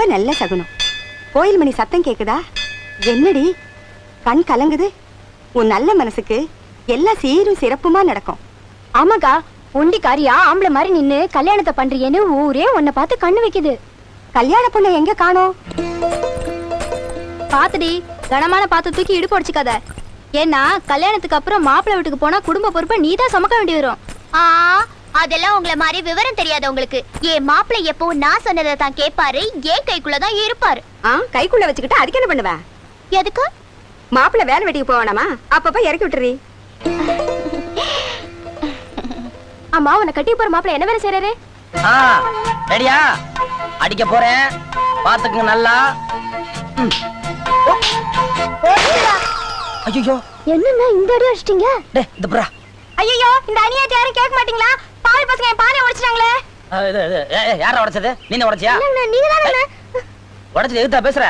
ரொம்ப நல்ல சகுனம். கோயில் மணி சத்தம் கேக்குதா? என்னடி? கண் கலங்குது. உன் நல்ல மனசுக்கு எல்லாம் சீரும் சிறப்புமா நடக்கும். ஆமாக்கா ஒண்டிக்காரியா ஆம்பளை மாதிரி நின்னு கல்யாணத்தை பண்றியேன்னு ஊரே உன்னை பார்த்து கண்ணு வைக்குது. கல்யாண பொண்ணை எங்க காணோம்? பாத்துடி கனமான பாத்து தூக்கி இடுப்பு அடிச்சுக்காத ஏன்னா கல்யாணத்துக்கு அப்புறம் மாப்பிள்ளை வீட்டுக்கு போனா குடும்ப பொறுப்பை நீ தான் சுமக்க வேண்டி வரும். ஆ அதெல்லாம் உங்கள மாதிரி விவரம் தெரியாது உங்களுக்கு. என் மாப்பிள்ளை எப்பவும் நான் சொன்னதை தான் கேட்பாரு. ஏன் கைக்குள்ளதான் இருப்பாரு. ஆ கைக்குள்ள வச்சுக்கிட்டு அதுக்கு என்ன பண்ணுவ? எதுக்கு? மாப்பிள்ளை வேலை வெட்டிக்கு போவானாமா? அப்பப்ப இறக்கி விட்டுறீ. ஆமா உன்னை கட்டி போற மாப்பிள்ளை என்ன வேலை செய்யறாரு ஆ ரெடியா? அடிக்க போறேன். பாத்துக்குங்க நல்லா. ஐயோ என்னன்னா இந்த அடி அடிச்சிட்டீங்க? டே இது புறா. ஐயோ இந்த அநியாயத்தை யாரும் கேட்க மாட்டீங்களா? பாவி பசங்க என் பானை உடைச்சிட்டாங்களே. யாரா உடைச்சது? நீங்க உடைச்சியா? நீங்க தானே உடைச்சது எதுத்தா பேசுற?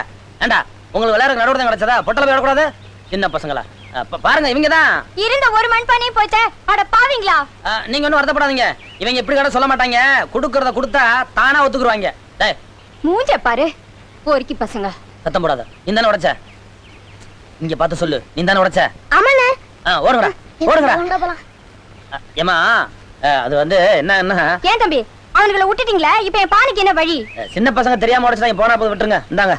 ஏண்டா உங்களுக்கு விளையாடுற நடுவுறத கிடைச்சதா? பொட்டல போய் விடக்கூடாது சின்ன பசங்களா? பாருங்க இவங்க தான் இருந்த ஒரு மண்பானையும் போச்சே அட பாவிங்களா? நீங்க ஒன்றும் வருத்தப்படாதீங்க. இவங்க இப்படி கடை சொல்ல மாட்டாங்க. கொடுக்கறத கொடுத்தா தானா ஒத்துக்குருவாங்க. டேய் மூஞ்ச பாரு போரிக்கி பசங்க. சத்தம் போடாத. நீ தானே உடைச்ச? இங்க பார்த்து சொல்லு. நீ தானே உடைச்ச? ஆமாண்ணே. ஓடுங்கடா. ஓடுங்கடா. அ, அது வந்து என்ன என்ன? ஏன் தம்பி? அவனுங்களை விட்டுட்டீங்களே? இப்ப என் பானைக்கு என்ன வழி? சின்ன பசங்க தெரியாம உடைச்சிட்டாங்க போனா போது விட்டுருங்க. இந்தாங்க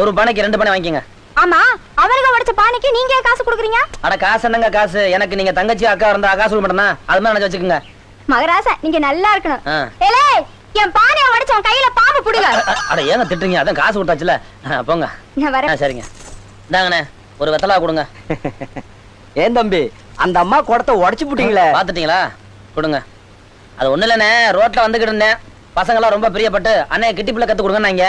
ஒரு பானைக்கு ரெண்டு பானை வாங்கிக்கங்க. ஆமா அவனுங்க உடைச்ச பானைக்கு நீங்க ஏன் காசு கொடுக்குறீங்க? அட காசு என்னங்க காசு? எனக்கு நீங்க தங்கச்சி அக்கா இருந்தா காசு கொடுக்க மாட்டேனா அது மாதிரி நினைச்சு வச்சுக்கோங்க. மகராசா நீங்க நல்லா இருக்கணும். ஆ. ஏலே என் பானையை உடைச்ச உன் கையில பாம்பு புடுங்க. அட ஏங்க திட்டுறீங்க? அதான் காசு கொடுத்தாச்சுல. அ, போங்க. நான் வரேன். சரிங்க. இந்தாங்கண்ணே ஒரு வெத்தலா கொடுங்க. ஏன் தம்பி அந்த அம்மா குடத்தை உடைச்சு போட்டீங்களே? பாத்துட்டீங்களா கொடுங்க. அது ஒண்ணு இல்லண்ணே ரோட்ல வந்துகிட்டு இருந்தேன். பசங்களாம் ரொம்ப பிரியப்பட்டு அண்ணே கிட்டிப்புல கத்து கொடுங்கன்னாங்க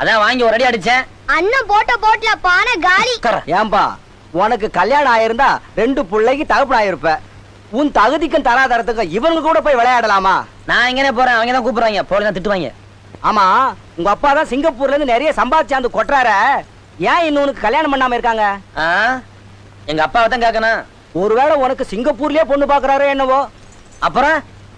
அதான் வாங்கி ஒரு அடி அடிச்சேன். அண்ணன் போட்ட போட்ல பானை காலி. ஏன்பா உனக்கு கல்யாணம் ஆயிருந்தா ரெண்டு பிள்ளைக்கு தகப்பன் ஆயிருப்ப. உன் தகுதிக்கும் தராதரத்துக்கும் இவங்க கூட போய் விளையாடலாமா? நான் எங்கனே போறேன் அவங்க தான் கூப்பிடுறாங்க. போல திட்டுவாங்க. ஆமா உங்க அப்பா தான் சிங்கப்பூர்ல இருந்து நிறைய சம்பாதிச்சாந்து கொட்டுறார. ஏன் இன்னும் உனக்கு கல்யாணம் பண்ணாம இருக்காங்க? ஆ? எங்க அப்பாவை தான் கேட்கணும் ஒருவேளை உனக்கு சிங்கப்பூர்லயே பொண்ணு பாக்குறாரோ என்னவோ? அப்புறம்?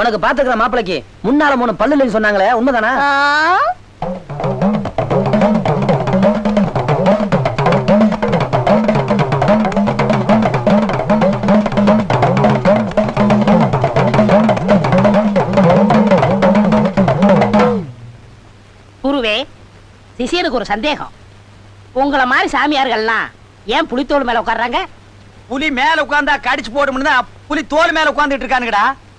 உனக்கு பாத்துக்கிற மாப்பிளைக்கு முன்னால மூணு பல்லு இல்லைன்னு சொன்னாங்களே உண்மைதானா? குருவே சிஷியனுக்கு ஒரு சந்தேகம். உங்களை மாதிரி சாமியார்கள்லாம் ஏன் புலித்தோல் மேல உட்கார்றாங்க? புலி மேல உட்கார்ந்தா கடிச்சு போடும்னு தான் புலி தோல் மேல உட்கார்ந்துட்டு இருக்கானுங்கடா.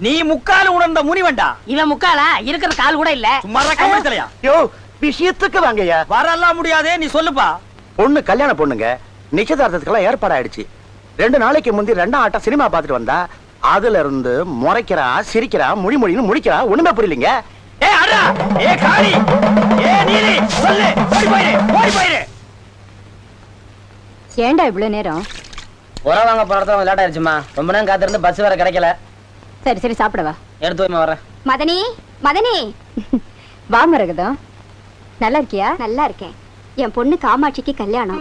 நீ முக்கால் உணர்ந்த முனி வேண்டா இவன் முக்காலா? இருக்கிற கால் கூட இல்ல. சும்மா கம்பித்தலையா யோ விஷயத்துக்கு வாங்கய்யா. வரலாம் முடியாதே நீ சொல்லுப்பா. பொண்ணு கல்யாண பொண்ணுங்க நிச்சயதார்த்தத்துக்கெல்லாம் ஏற்பாடாயிடுச்சு ரெண்டு நாளைக்கு முந்தி ரெண்டாம் ஆட்டம் சினிமா பார்த்துட்டு வந்தா அதுல இருந்து முறைக்கிறா சிரிக்கிறா முடி மொழின்னு முடிக்கிறா ஒண்ணுமே புரியலீங்க. ஏ அடா ஏ காளி! ஏ நீலி! சொல்லு! ஓடி போயிரு! ஓடி போயிரு! ஏன்டா இவ்வளவு நேரம்? உரம் வாங்க லேட் ஆயிடுச்சுமா ரொம்ப நேரம் காத்திருந்து பஸ் வேற கிடைக்கல. சரி சரி சாப்பிடவா எடுத்து வைமா வரேன். மதனி மதனி. வா மரகதம் நல்லா இருக்கியா? நல்லா இருக்கேன். என் பொண்ணு காமாட்சிக்கு கல்யாணம்.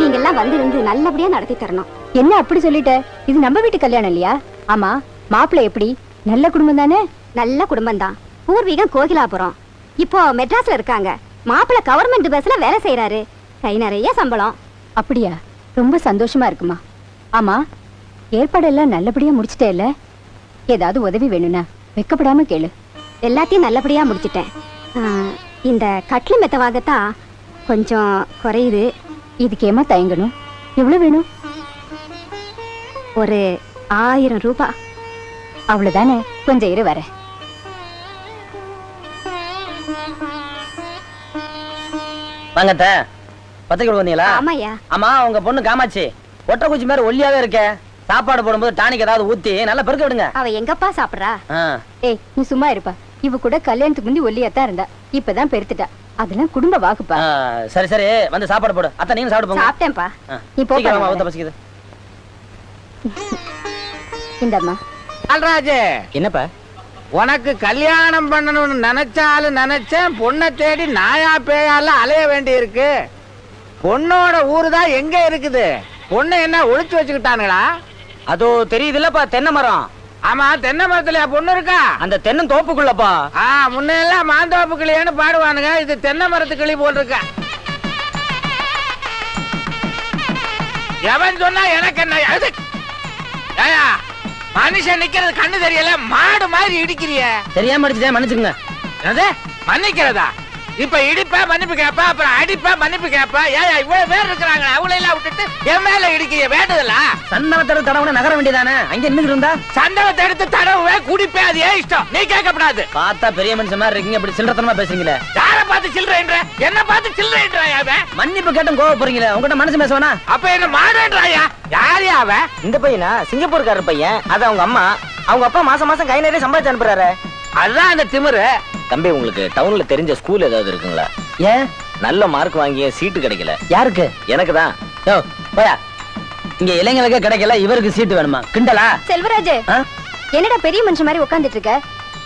நீங்க எல்லாம் வந்திருந்து நல்லபடியா நடத்தி தரணும். என்ன அப்படி சொல்லிட்ட? இது நம்ம வீட்டு கல்யாணம் இல்லையா? ஆமா மாப்பிள்ளை எப்படி? நல்ல குடும்பம் தானே? நல்ல குடும்பம் தான். பூர்வீகம் கோகிலாபுரம். இப்போ மெட்ராஸ்ல இருக்காங்க. மாப்பிள்ளை கவர்மெண்ட் பஸ்ல வேலை செய்யறாரு கை நிறைய சம்பளம். அப்படியா? ரொம்ப சந்தோஷமா இருக்குமா? ஆமா ஏற்பாடெல்லாம் நல்லபடியா முடிச்சிட்டே இல்ல ஏதாவது உதவி வேணும்னா வெக்கப்படாம கேளு. எல்லாத்தையும் நல்லபடியா முடிச்சிட்டேன். ஆ, இந்த கட்லு மெத்தவாகத்தான் கொஞ்சம் குறையுது. இதுக்கு ஏமா தயங்கணும்? எவ்வளவு வேணும்? ஒரு ஆயிரம் ரூபாய் அவ்வளவுதானே? கொஞ்சம் இரு வரேன். வாங்கத்த. பத்திரிக்கை வந்தீங்களா? ஆமாய்யா. ஆமா உங்க பொண்ணு காமாச்சி ஒற்றை குச்சி மாதிரி ஒல்லியாவே இருக்க. சாப்பாடு போடும்போது டானிக் ஏதாவது ஊத்தி நல்லா பெருக்க விடுங்க. அவ எங்கப்பா சாப்பிடுறா. ஏய் நீ சும்மா இருப்பா. இவ கூட கல்யாணத்துக்கு முந்தி ஒல்லியாத்தான் இருந்தா. இப்பதான் பெருத்துட்டா. அதெல்லாம் குடும்ப வாக்குப்பா. சரி சரி. வந்து சாப்பாடு போடு. அத்தை நீங்க சாப்பிட்டு போங்க. சாப்பிட்டேன்ப்பா. நீ போ சீக்கிரம். ஊத்த பசிக்குது. இந்தம்மா. பால்ராஜ். என்னப்பா? உனக்கு கல்யாணம் பண்ணணும்னு நினைச்சாலும் நினைச்சேன். பொண்ணை தேடி நாயா பேயால அலைய வேண்டி இருக்கு பொண்ணோட ஊரு தான் எங்க இருக்குது? பொண்ணை என்ன ஒளிச்சு வச்சுக்கிட்டானுங்களா? அதோ தெரியுதுல்லப்பா தென்னை மரம். ஆமா தென்னை மரத்துல பொண்ணு இருக்கா? அந்த தென்னம் தோப்புக்குள்ளப்பா. ஆ முன்னெல்லாம் மாந்தோப்பு கிளியன்னு பாடுவானுங்க. இது தென்னை மரத்து கிளி போல் இருக்க எவன் சொன்னா எனக்கு என்ன? அது ஏயா மனுஷன் நிக்கிறது கண்ணு தெரியல மாடு மாதிரி இடிக்கிறிய. தெரியாம அடிச்சுட்டேன் மன்னிச்சுங்க என்னது? மன்னிக்கிறதா? இப்ப இடிப்ப மன்னிப்பு கேப்ப அப்புறம் அடிப்ப மன்னிப்பு கேப்ப. ஏயா இவ்வளவு பேர் இருக்கிறாங்க அவளை எல்லாம் விட்டுட்டு என் மேல இடிக்கிற வேண்டுதலா? சந்தனத்தர தடவை நகர வேண்டியதானே? அங்க நின்னுட்டு இருந்தா? சந்தனத்தை எடுத்து தடவை குடிப்பே அது ஏன் இஷ்டம்? நீ கேட்கப்படாது. பார்த்தா பெரிய மனுஷன் மாதிரி இருக்கீங்க இப்படி சில்லறத்தனமா பேசுறீங்களே. யார பார்த்து சில்லறைன்ற? என்ன பார்த்து சில்லறைன்ற அவன்? மன்னிப்பு கேட்டும் கோவ போறீங்களே உங்ககிட்ட மனசு பேசுவானா? அப்ப என்ன மாடுன்றாயா யார் அவன்? இந்த பையனா? சிங்கப்பூர்காரர் பையன். அது அவங்க அம்மா. அவங்க அப்பா மாசம் மாசம் கை நிறைய சம்பாதிச்சு அனுப்புறாரு. அதுதான் அந்த திமிரு. தம்பி உங்களுக்கு டவுன்ல தெரிஞ்ச ஸ்கூல் ஏதாவது இருக்குங்களா? ஏன்? நல்ல மார்க் வாங்கிய சீட்டு கிடைக்கல. யாருக்கு? எனக்கு தான். யோ போயா. இங்க இளைஞர்களுக்கு கிடைக்கல இவருக்கு சீட்டு வேணுமா? கிண்டலா? செல்வராஜ் ஆ? என்னடா பெரிய மனுஷன் மாதிரி உட்கார்ந்துட்டு இருக்க?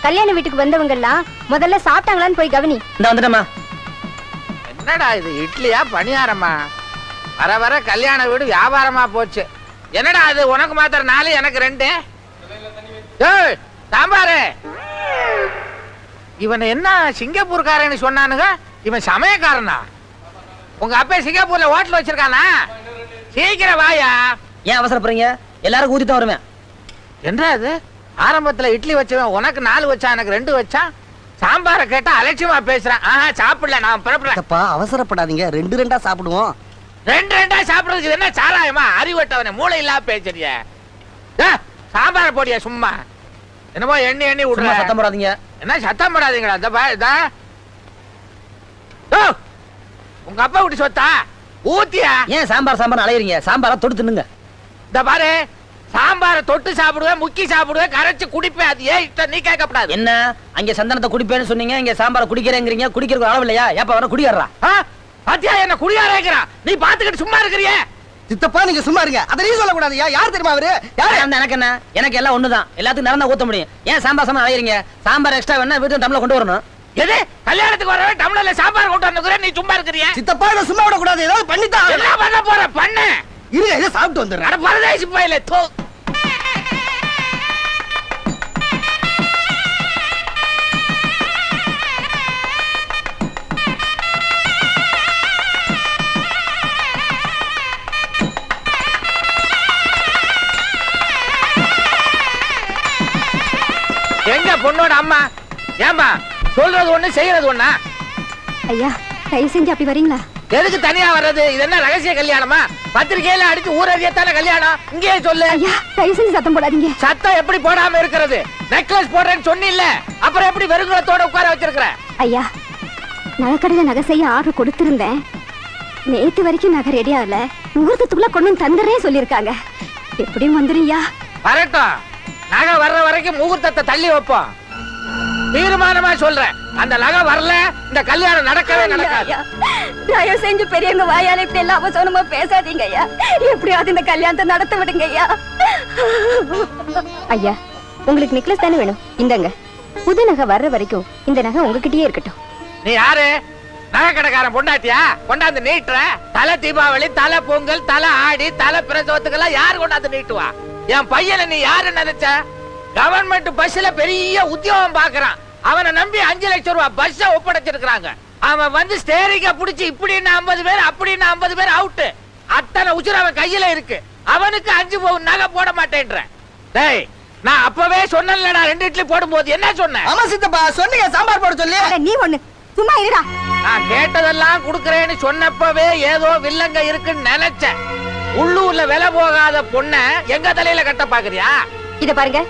கல்யாண வீட்டுக்கு வந்தவங்க எல்லாம் முதல்ல சாப்பிட்டாங்களான்னு போய் கவனி. இந்த வந்துட்டமா என்னடா இது இட்லியா பணியாரமா? வர வர கல்யாண வீடு வியாபாரமா போச்சு. என்னடா அது உனக்கு மாத்திரம் நாலு எனக்கு ரெண்டு? ஏய், சாம்பாரு. இவன் என்ன சிங்கப்பூர்காரன்னு சொன்னானுங்க? இவன் சமயக்காரனா? உங்க அப்பா சிங்கப்பூர்ல ஹோட்டல் வச்சிருக்கானா? சீக்கிரம் வாயா. ஏன் அவசரப்படுறீங்க? எல்லாரும் ஊத்தி தான் வருவேன். என்ன அது ஆரம்பத்துல இட்லி வச்சவன் உனக்கு நாலு வச்சான் எனக்கு ரெண்டு வச்சான் சாம்பாரை கேட்டா அலட்சியமா பேசுறான். ஆஹா சாப்பிடல நான் புறப்படுறேன் அப்பா அவசரப்படாதீங்க. ரெண்டு ரெண்டா சாப்பிடுவோம். ரெண்டு ரெண்டா சாப்பிடுறதுக்கு என்ன சாராயமா? அறிவட்டவனே மூளை இல்லாம பேசுறிய சாம்பார போடியா சும்மா. என்னமோ எண்ணி எண்ணி விடுற. சத்தம் போடாதீங்க. என்ன சத்தம் போடாதீங்களா? இந்த பா இதா? ஓ, உங்க அப்பா விட்டு சொத்தா? ஊத்தியா? ஏன் சாம்பார் சாம்பார் அலையறீங்க? சாம்பாரா தொடு தின்னுங்க. இந்த பாரு சாம்பார தொட்டு சாப்பிடுவேன் முக்கி சாப்பிடுவேன் கரைச்சு குடிப்பேன் அது ஏன் இஷ்டம்? நீ கேட்கப்படாது. என்ன? அங்க சந்தனத்தை குடிப்பேன்னு சொன்னீங்க இங்க சாம்பார் குடிக்கிறேங்கிறீங்க குடிக்கிறதுக்கு அளவு இல்லையா? ஏப்ப வர குடிக்கிறா? பாத்தியா என்ன குடியாரேங்கிறான் நீ பாத்துக்கிட்டு சும்மா இருக்கிறியே. சித்தப்பா நீங்க சும்மா இருங்க. அதை நீ சொல்லக்கூடாதுயா யார் தெரியுமா அவரு? யாரு? எனக்கு என்ன எனக்கு எல்லாம் ஒண்ணுதான். எல்லாத்துக்கும் நிறந்தா ஊத்த முடியும். ஏன் சாம்பார் சாம்பார் அலையறீங்க சாம்பார் எக்ஸ்ட்ரா வேணா வீட்டு டம்ளர் கொண்டு வரணும். எது? கல்யாணத்துக்கு வரவே டம்ளர்ல சாம்பார் கொண்டு வந்துக்கிற நீ சும்மா இருக்கிறியே. சித்தப்பா இதை சும்மா விடக்கூடாது. ஏதாவது பண்ணித்தான் என்ன பண்ண போற? பண்ணு. இருங்க இதை சாப்பிட்டு வந்துடுறேன். அட பரதேசி போயில தோ. பொண்ணோட அம்மா. ஏம்மா சொல்றது ஒண்ணு செய்யறது ஒண்ணா? ஐயா தயவு செஞ்சு அப்படி வரீங்களா? எதுக்கு தனியா வர்றது? இது என்ன ரகசிய கல்யாணமா? பத்திரிக்கையில அடிச்சு ஊரறியத்தான கல்யாணம்? இங்கேயே சொல்லு. ஐயா தயவு செஞ்சு சத்தம் போடாதீங்க. சத்தம் எப்படி போடாம இருக்கிறது? நெக்லஸ் போடுறேன்னு சொன்னில்ல. அப்புறம் எப்படி வெறுங்குளத்தோட உட்கார வச்சிருக்கிற? ஐயா நகைக்கடையில நகை செய்ய ஆர்டர் கொடுத்திருந்தேன். நேத்து வரைக்கும் நகை ரெடி ஆகல. முகூர்த்தத்துக்குள்ள கொண்டு வந்து தந்துடுறேன் சொல்லியிருக்காங்க. எப்படியும் வந்துருயா வரட்டும். நகை வர்ற வரைக்கும் முகூர்த்தத்தை தள்ளி வைப்போம். தீர்மானமா சொல்றேன். அந்த நகை வரல இந்த கல்யாணம் நடக்கவே நடக்காது. ஐயா, தயவு செஞ்சு பெரியவங்க வாயால இப்படி எல்லாம் அவசரமா பேசாதீங்க ஐயா. எப்படியாவது இந்த கல்யாணத்தை நடத்த விடுங்க ஐயா. ஐயா உங்களுக்கு நெக்லஸ் தானே வேணும்? இந்தங்க. புது நகை வர்ற வரைக்கும் இந்த நகை உங்ககிட்டயே இருக்கட்டும். நீ யாரு? நகை கடைக்காரன் பொண்டாட்டியா? கொண்டாந்து நீட்டுற. தலை தீபாவளி தலை பொங்கல் தலை ஆடி தலை பிரசவத்துக்கெல்லாம் யாரு கொண்டாந்து நீட்டுவா? என் பையனை நீ யாரு நினைச்ச? கவர்மெண்ட் பஸ்ல பெரிய உத்தியோகம் பாக்குறான் அவனை நம்பி அஞ்சு லட்சம் ரூபாய் பஸ் ஒப்படைச்சிருக்காங்க அவன் வந்து ஸ்டேரிங்க புடிச்சு இப்படின்னு ஐம்பது பேர் அப்படின்னு ஐம்பது பேர் அவுட்டு அத்தனை உசுர் அவன் கையில இருக்கு. அவனுக்கு அஞ்சு பவுன் நகை போட மாட்டேன்ற. டேய் நான் அப்பவே சொன்னேன்லடா ரெண்டு இட்லி போடும்போது. என்ன சொன்னேன் ஆமா சித்தப்பா சொன்னீங்க சாம்பார் போட சொல்லி. அட, நீ ஒண்ணு. சும்மா இருடா. நான் கேட்டதெல்லாம் குடுக்கறேன்னு சொன்னப்பவே ஏதோ வில்லங்க இருக்குன்னு நினைச்சேன். உள்ளூர்ல விலை போகாத பொண்ண எங்க தலையில கட்ட பாக்குறியா? இத பாருங்க.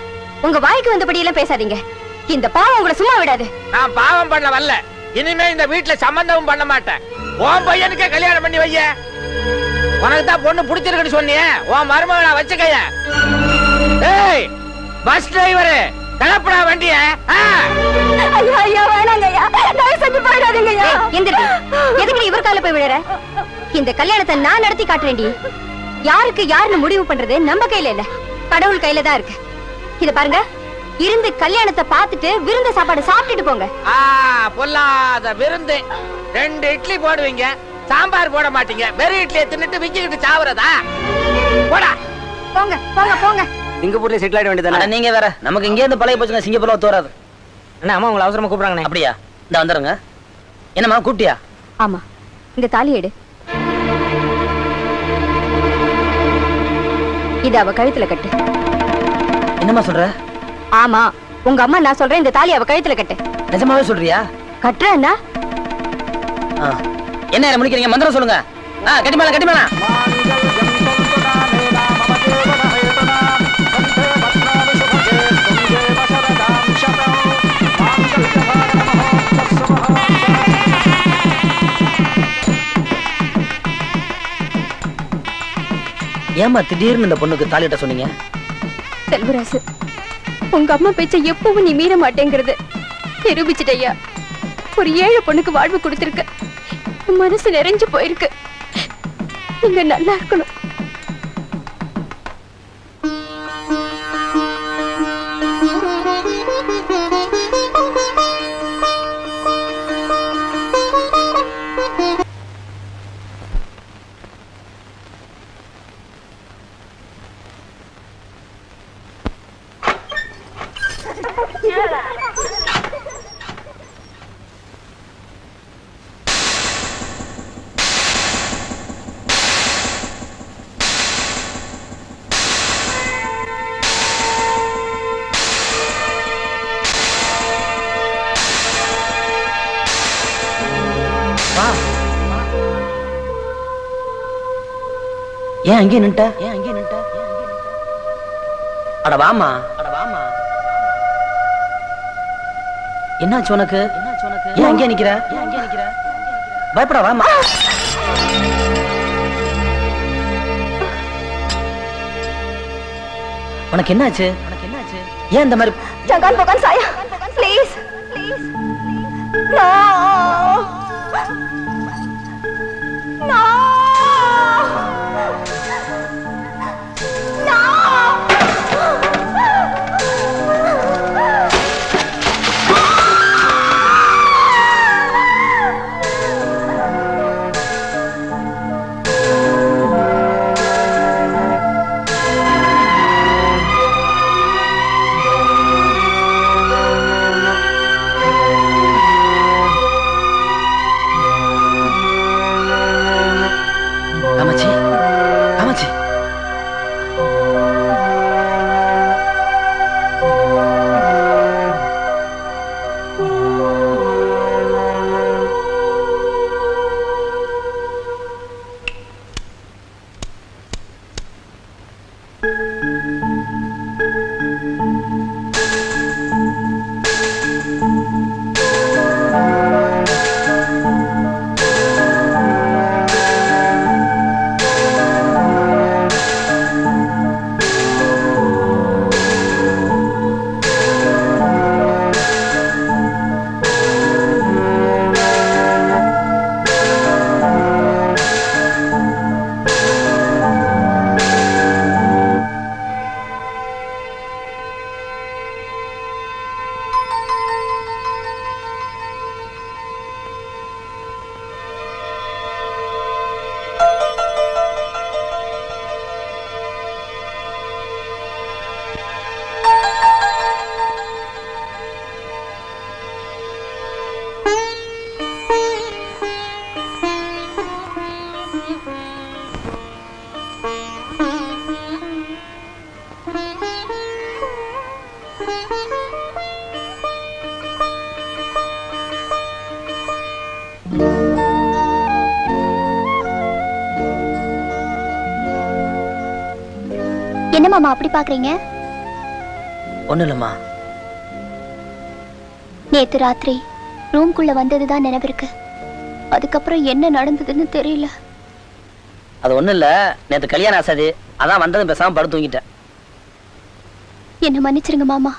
உங்க வாய்க்கு வந்தபடி எல்லாம் பேசாதீங்க. இந்த பாவம் உங்களை சும்மா விடாது. நான் பாவம் பண்ண வரல. இனிமே இந்த வீட்டுல சம்பந்தமும் பண்ண மாட்டேன். உன் பையனுக்கே கல்யாணம் பண்ணி வைய. உனக்கு தான் பொண்ணு பிடிச்சிருக்குன்னு சொன்னியே. உன் மருமகனை வச்சுக்கைய. ஏய் பஸ் டிரைவரு கிளப்புடா வண்டிய. ஐயா ஐயா வேணாங்க ஐயா. தயவு செஞ்சு போயிடாதீங்க ஐயா. எந்திரி. எதுக்கு இவர் கால போய் விழற? இந்த கல்யாணத்தை நான் நடத்தி காட்டுறேன்டி. யாருக்கு யாருன்னு முடிவு பண்றது நம்ம கையில இல்ல. கடவுள் கையில தான் இருக்கு. இத பாருங்க. இருந்து கல்யாணத்தை பார்த்துட்டு விருந்த சாப்பாடு சாப்பிட்டுட்டு போங்க. ஆ பொல்லாத விருந்து. ரெண்டு இட்லி போடுவீங்க. சாம்பார் போட மாட்டீங்க. வெறும் இட்லியை தின்னுட்டு விக்கிக்கிட்டு சாவுறதா? போடா. போங்க போங்க போங்க. சிங்கப்பூர்ல செட்டில் ஆயிட வேண்டியதானே நீங்க வேற. நமக்கு இங்கே இருந்து பழைய போச்சுங்க சிங்கப்பூர்ல வராது அண்ணா அம்மா உங்களை அவசரமா கூப்பிடுறாங்கண்ணே. அப்படியா? இந்த வந்துருங்க. என்னம்மா கூப்பிட்டியா ஆமா. இந்த தாலி எடு. இது அவ கழுத்துல கட்டு. என்னம்மா சொல்ற? ஆமா உங்க அம்மா நான் சொல்றேன் இந்த தாலி அவ கழுத்துல கட்டு. நிஜமாவே சொல்றியா? கட்டுறேன்னா? ஆ. என்ன முடிக்கிறீங்க? மந்திரம் சொல்லுங்க. ஆ கட்டி ஏமா திடீர்னு இந்த பொண்ணுக்கு தாலிட்ட சொன்னீங்க? செல்வராசு உங்க அம்மா பேச்ச எப்பவும் நீ மீற மாட்டேங்கிறது. நிரூபிச்சிட்டையா ஒரு ஏழை பொண்ணுக்கு வாழ்வு கொடுத்திருக்க. உன் மனசு நிறைஞ்சு போயிருக்கு. நீங்க நல்லா இருக்கணும். ஏன் அங்கே நின்ட்ட? ஏன் அங்கே நின்ட்ட அட வாமா அட வாமா என்னாச்சு உனக்கு? என்னாச்சு உனக்கு ஏன் அங்கே நிக்கிற? ஏன் அங்கே நிக்கிற பயப்பட வாமா உனக்கு என்னாச்சு? உனக்கு என்னாச்சு ஏன் இந்த மாதிரி ஜகான் பகான் சாயா. ப்ளீஸ் நோ நோ மாமா அப்படி பாக்குறீங்க? ஒண்ணு இல்லம்மா நேத்து ராத்திரி ரூம்குள்ள வந்ததுதான் நினைவிருக்கு அதுக்கப்புறம் என்ன நடந்ததுன்னு தெரியல. அது ஒண்ணு இல்ல நேத்து கல்யாணம் ஆசாது அதான் வந்ததும் பேசாம படுத்து தூங்கிட்டேன். என்ன மன்னிச்சிருங்க மாமா.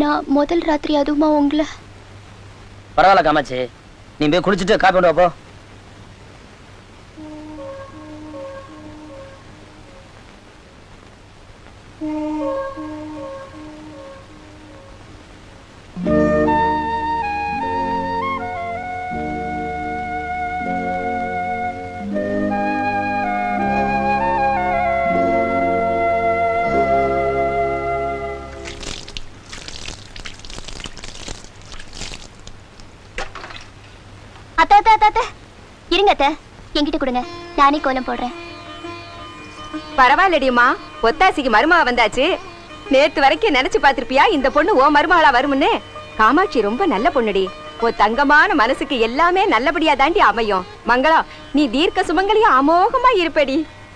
நான் முதல் ராத்திரி அதுவுமா உங்களை. பரவாயில்ல காமாச்சி நீ போய் குளிச்சுட்டு காப்பி கொண்டு போ. இருங்க அத்த. என்கிட்ட கொடுங்க. நானே கோலம் போடுறேன். பரவாயில்லடியுமா பொத்தாசிக்கு மருமக வந்தாச்சு. நேத்து வரைக்கும் நினைச்சு பாத்திருப்பியா இந்த பொண்ணு ஓ மருமகளா வரும்னு? காமாட்சி ரொம்ப நல்ல பொண்ணுடி. ஓ தங்கமான மனசுக்கு எல்லாமே நல்லபடியா தாண்டி அமையும். மங்களா நீ தீர்க்க சுமங்கலியும் அமோகமா இருப்படி.